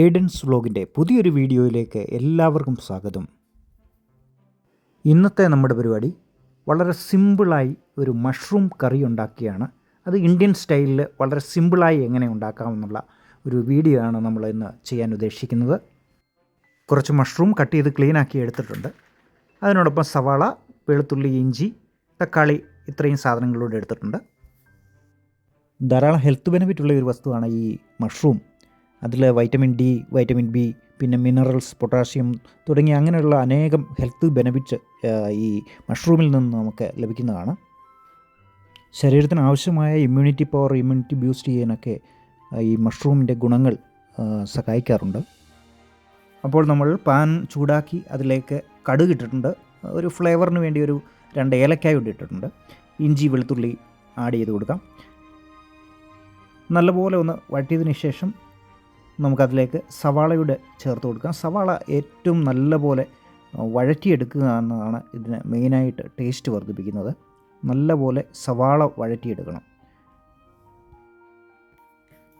ഏഡൻസ് വ്ലോഗിന്റെ പുതിയൊരു വീഡിയോയിലേക്ക് എല്ലാവർക്കും സ്വാഗതം. ഇന്നത്തെ നമ്മുടെ പരിപാടി വളരെ സിമ്പിളായി ഒരു മഷ്റൂം കറി ഉണ്ടാക്കിയാണ്. അത് ഇന്ത്യൻ സ്റ്റൈലിൽ വളരെ സിമ്പിളായി എങ്ങനെ ഉണ്ടാക്കാമെന്നുള്ള ഒരു വീഡിയോ ആണ് നമ്മൾ ഇന്ന് ചെയ്യാൻ ഉദ്ദേശിക്കുന്നത്. കുറച്ച് മഷ്റൂം കട്ട് ചെയ്ത് ക്ലീനാക്കി എടുത്തിട്ടുണ്ട്. അതിനോടൊപ്പം സവാള വെളുത്തുള്ളി ഇഞ്ചി തക്കാളി ഇത്രയും സാധനങ്ങളൂടെ എടുത്തിട്ടുണ്ട്. ധാരാളം ഹെൽത്ത് ബെനിഫിറ്റ് ഉള്ള ഒരു വസ്തുവാണ് ഈ മഷ്റൂം. അതിൽ വൈറ്റമിൻ ഡി വൈറ്റമിൻ ബി പിന്നെ മിനറൽസ് പൊട്ടാഷ്യം തുടങ്ങിയ അങ്ങനെയുള്ള അനേകം ഹെൽത്ത് ബെനിഫിറ്റ്സ് ഈ മഷ്റൂമിൽ നിന്ന് നമുക്ക് ലഭിക്കുന്നതാണ്. ശരീരത്തിന് ആവശ്യമായ ഇമ്മ്യൂണിറ്റി പവർ ഇമ്മ്യൂണിറ്റി ബൂസ്റ്റ് ചെയ്യാനൊക്കെ ഈ മഷ്റൂമിന്റെ ഗുണങ്ങൾ സഹായിക്കാറുണ്ട്. അപ്പോൾ നമ്മൾ പാൻ ചൂടാക്കി അതിലേക്ക് കടുക് ഇട്ടിട്ടുണ്ട്. ഒരു ഫ്ലേവറിന് വേണ്ടി ഒരു രണ്ട് ഏലക്കായ കൂടി ഇട്ടിട്ടുണ്ട്. ഇഞ്ചി വെളുത്തുള്ളി ആഡ് ചെയ്ത് കൊടുക്കാം. നല്ലപോലെ ഒന്ന് വഴറ്റിയതിന് ശേഷം നമുക്കതിലേക്ക് സവാളയുടെ ചേർത്ത് കൊടുക്കാം. സവാള ഏറ്റവും നല്ലപോലെ വഴറ്റിയെടുക്കുക എന്നതാണ് ഇതിന് മെയിനായിട്ട് ടേസ്റ്റ് വർദ്ധിപ്പിക്കുന്നത്. നല്ലപോലെ സവാള വഴറ്റിയെടുക്കണം.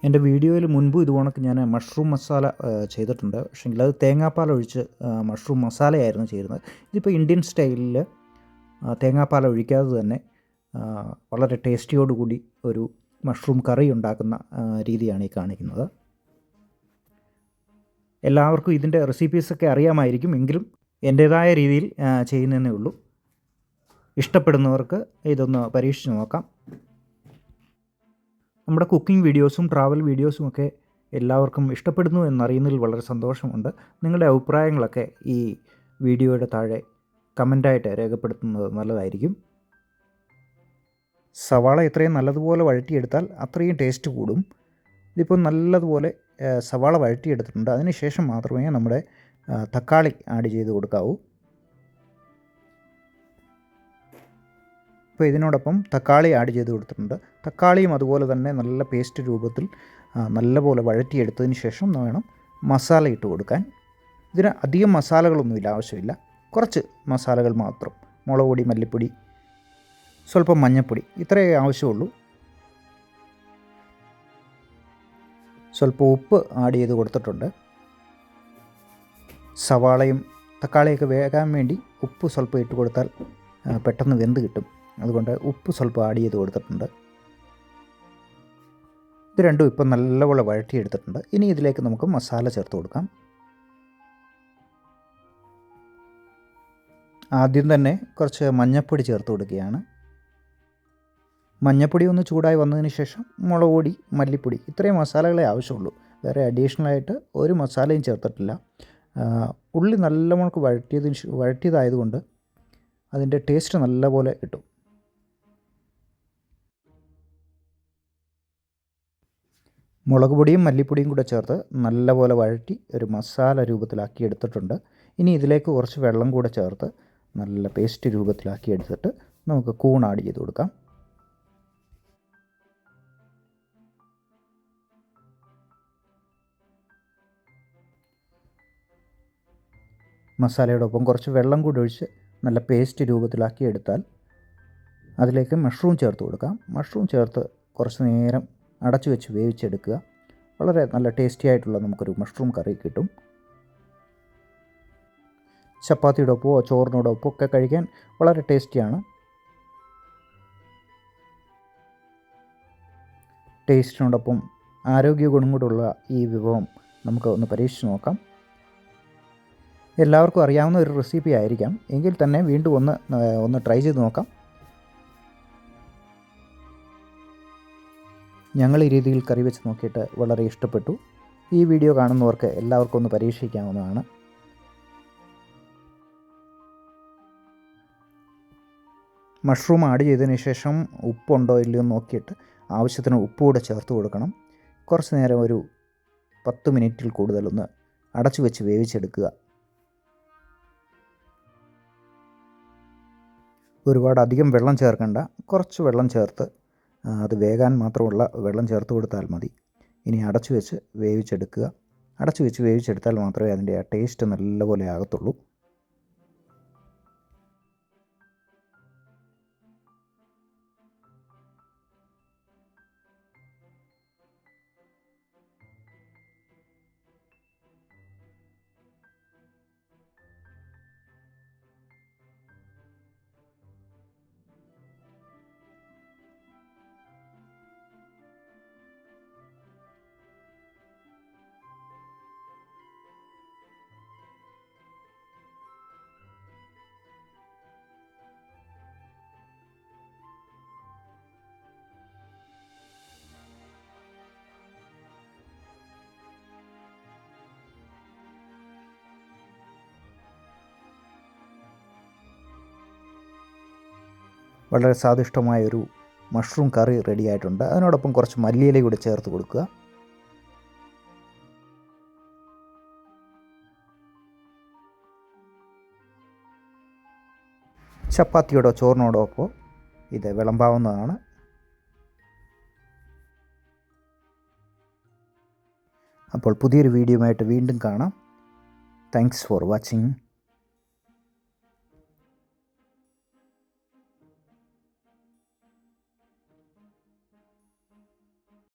എന്റെ വീഡിയോയിൽ മുൻപ് ഇതുകണക്ക് ഞാൻ മഷ്റൂം മസാല ചെയ്തിട്ടുണ്ട്. പക്ഷേങ്കിൽ അത് തേങ്ങാപ്പാൽ ഒഴിച്ച് മഷ്റൂം മസാലയായിരുന്നു ചെയ്യുന്നത്. ഇതിപ്പോൾ ഇന്ത്യൻ സ്റ്റൈലിൽ തേങ്ങാപ്പാൽ ഒഴിക്കാതെ തന്നെ വളരെ ടേസ്റ്റിയോടുകൂടി ഒരു മഷ്റൂം കറി ഉണ്ടാക്കുന്ന രീതിയാണ് ഈ കാണിക്കുന്നത്. എല്ലാവർക്കും ഇതിന്റെ റെസിപ്പീസൊക്കെ അറിയാമായിരിക്കും എങ്കിലും എന്റേതായ രീതിയിൽ ചെയ്യുന്നതേ ഉള്ളൂ. ഇഷ്ടപ്പെടുന്നവർക്ക് ഇതൊന്ന് പരീക്ഷിച്ച് നോക്കാം. നമ്മുടെ കുക്കിംഗ് വീഡിയോസും ട്രാവൽ വീഡിയോസും ഒക്കെ എല്ലാവർക്കും ഇഷ്ടപ്പെടുന്നു എന്നറിയുന്നതിൽ വളരെ സന്തോഷമുണ്ട്. നിങ്ങളുടെ അഭിപ്രായങ്ങളൊക്കെ ഈ വീഡിയോയുടെ താഴെ കമന്റായിട്ട് രേഖപ്പെടുത്തുന്നത് നല്ലതായിരിക്കും. സവാള എത്രയും നല്ലതുപോലെ വഴറ്റിയെടുത്താൽ അത്രയും ടേസ്റ്റ് കൂടും. ഇതിപ്പോൾ നല്ലതുപോലെ സവാള വഴറ്റിയെടുത്തിട്ടുണ്ട്. അതിനുശേഷം മാത്രമേ നമ്മുടെ തക്കാളി ആഡ് ചെയ്ത് കൊടുക്കാവൂ. ഇപ്പോൾ ഇതിനോടൊപ്പം തക്കാളി ആഡ് ചെയ്ത് കൊടുത്തിട്ടുണ്ട്. തക്കാളിയും അതുപോലെ തന്നെ നല്ല പേസ്റ്റ് രൂപത്തിൽ നല്ലപോലെ വഴറ്റിയെടുത്തതിന് ശേഷം വേണം മസാല ഇട്ട് കൊടുക്കാൻ. ഇതിന് അധികം മസാലകളൊന്നുമില്ല ആവശ്യമില്ല. കുറച്ച് മസാലകൾ മാത്രം. മുളക് പൊടി മല്ലിപ്പൊടി സ്വല്പം മഞ്ഞൾപ്പൊടി ഇത്രയേ ആവശ്യമുള്ളൂ. സ്വല്പം ഉപ്പ് ആഡ് ചെയ്ത് കൊടുത്തിട്ടുണ്ട്. സവാളയും തക്കാളിയൊക്കെ വേകാൻ വേണ്ടി ഉപ്പ് സ്വല്പം ഇട്ട് കൊടുത്താൽ പെട്ടെന്ന് വെന്ത് കിട്ടും. അതുകൊണ്ട് ഉപ്പ് സ്വല്പം ആഡ് ചെയ്ത് കൊടുത്തിട്ടുണ്ട്. ഇത് രണ്ടും ഇപ്പം നല്ലപോലെ വഴറ്റിയെടുത്തിട്ടുണ്ട്. ഇനി ഇതിലേക്ക് നമുക്ക് മസാല ചേർത്ത് കൊടുക്കാം. ആദ്യം തന്നെ കുറച്ച് മഞ്ഞൾപ്പൊടി ചേർത്ത് കൊടുക്കുകയാണ്. മഞ്ഞൾപ്പൊടി ഒന്ന് ചൂടായി വന്നതിന് ശേഷം മുളക് പൊടി മല്ലിപ്പൊടി ഇത്രയും മസാലകളെ ആവശ്യമുള്ളൂ. വേറെ അഡീഷണലായിട്ട് ഒരു മസാലയും ചേർത്തിട്ടില്ല. ഉള്ളി നല്ല മുളക്ക് വഴറ്റിയതിന് വഴറ്റിയതായതുകൊണ്ട് അതിന്റെ ടേസ്റ്റ് നല്ലപോലെ കിട്ടും. മുളക് പൊടിയും മല്ലിപ്പൊടിയും കൂടെ ചേർത്ത് നല്ലപോലെ വഴറ്റി ഒരു മസാല രൂപത്തിലാക്കി എടുത്തിട്ടുണ്ട്. ഇനി ഇതിലേക്ക് കുറച്ച് വെള്ളം കൂടെ ചേർത്ത് നല്ല പേസ്റ്റ് രൂപത്തിലാക്കി എടുത്തിട്ട് നമുക്ക് കൂൺ ആഡ് ചെയ്ത് കൊടുക്കാം. മസാലയോടൊപ്പം കുറച്ച് വെള്ളം കൂടി ഒഴിച്ച് നല്ല പേസ്റ്റ് രൂപത്തിലാക്കി എടുത്താൽ അതിലേക്ക് മഷ്റൂം ചേർത്ത് കൊടുക്കാം. മഷ്റൂം ചേർത്ത് കുറച്ച് നേരം അടച്ചു വെച്ച് വേവിച്ചെടുക്കുക. വളരെ നല്ല ടേസ്റ്റി ആയിട്ടുള്ള നമുക്കൊരു മഷ്റൂം കറി കിട്ടും. ചപ്പാത്തിയുടെ ഒപ്പമോ ഒപ്പോ ഒക്കെ കഴിക്കാൻ വളരെ ടേസ്റ്റിയാണ്. ടേസ്റ്റിനോടൊപ്പം ആരോഗ്യ ഗുണം കൂടെയുള്ള ഈ വിഭവം നമുക്ക് ഒന്ന് പരീക്ഷിച്ച് നോക്കാം. എല്ലാവർക്കും അറിയാവുന്ന ഒരു റെസിപ്പി ആയിരിക്കാം. എങ്കിൽ തന്നെ വീണ്ടും ഒന്ന് ഒന്ന് ട്രൈ ചെയ്ത് നോക്കാം. ഞങ്ങൾ ഈ രീതിയിൽ കറി വെച്ച് നോക്കിയിട്ട് വളരെ ഇഷ്ടപ്പെട്ടു. ഈ വീഡിയോ കാണുന്നവർക്ക് എല്ലാവർക്കും ഒന്ന് പരീക്ഷിക്കാവുന്നതാണ്. മഷ്റൂം ആഡ് ചെയ്തതിന് ശേഷം ഉപ്പുണ്ടോ ഇല്ലയോ എന്ന് നോക്കിയിട്ട് ആവശ്യത്തിന് ഉപ്പ് കൂടെ ചേർത്ത് കൊടുക്കണം. കുറച്ച് നേരം ഒരു പത്ത് മിനിറ്റിൽ കൂടുതലൊന്ന് അടച്ചു വെച്ച് വേവിച്ചെടുക്കുക. ഒരുപാട് അധികം വെള്ളം ചേർക്കേണ്ട. കുറച്ച് വെള്ളം ചേർത്ത് അത് വേകാൻ മാത്രമുള്ള വെള്ളം ചേർത്ത് കൊടുത്താൽ മതി. ഇനി അടച്ചു വെച്ച് വേവിച്ചെടുക്കുക. അടച്ചു വെച്ച് വേവിച്ചെടുത്താൽ മാത്രമേ അതിന്റെ ആ ടേസ്റ്റ് നല്ലപോലെ ആകത്തുള്ളൂ. വളരെ സ്വാദിഷ്ടമായൊരു മഷ്റൂം കറി റെഡി ആയിട്ടുണ്ട്. അതിനോടൊപ്പം കുറച്ച് മല്ലിയില കൂടി ചേർത്ത് കൊടുക്കുക. ചപ്പാത്തിയോടോ ചോറിനോടോ ഒപ്പം ഇത് വിളമ്പാവുന്നതാണ്. അപ്പോൾ പുതിയൊരു വീഡിയോയുമായിട്ട് വീണ്ടും കാണാം. Thanks for watching